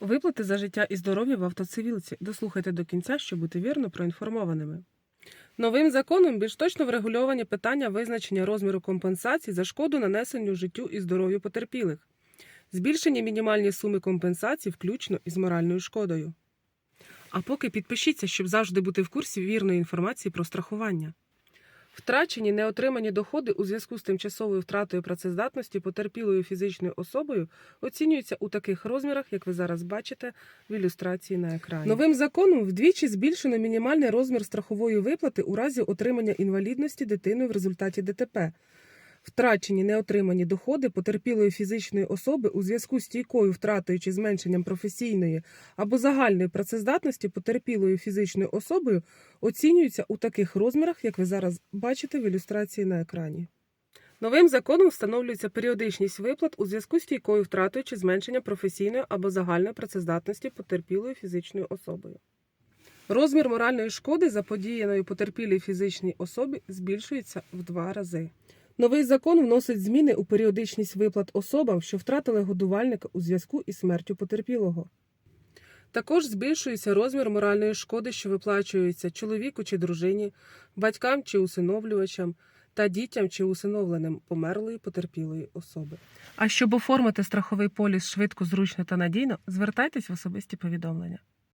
Виплати за життя і здоров'я в автоцивілці. Дослухайте до кінця, щоб бути вірно проінформованими. Новим законом більш точно врегульовані питання визначення розміру компенсацій за шкоду нанесенню життю і здоров'ю потерпілих, збільшені мінімальні суми компенсацій, включно із моральною шкодою. А поки підпишіться, щоб завжди бути в курсі вірної інформації про страхування. Втрачені неотримані доходи у зв'язку з тимчасовою втратою працездатності потерпілою фізичною особою оцінюються у таких розмірах, як ви зараз бачите в ілюстрації на екрані. Новим законом вдвічі збільшено мінімальний розмір страхової виплати у разі отримання інвалідності дитиною в результаті ДТП. Втрачені неотримані доходи потерпілої фізичної особи у зв'язку з стійкою втратою чи зменшенням професійної або загальної працездатності потерпілою фізичною особою оцінюються у таких розмірах, як ви зараз бачите в ілюстрації на екрані. Новим законом встановлюється періодичність виплат у зв'язку з стійкою втратою чи зменшенням професійної або загальної працездатності потерпілою фізичною особою. Розмір моральної шкоди заподіяної потерпілій фізичній особі збільшується в два рази. Новий закон вносить зміни у періодичність виплат особам, що втратили годувальника у зв'язку із смертю потерпілого. Також збільшується розмір моральної шкоди, що виплачується чоловіку чи дружині, батькам чи усиновлювачам та дітям чи усиновленим померлої потерпілої особи. А щоб оформити страховий поліс швидко, зручно та надійно, звертайтесь в особисті повідомлення.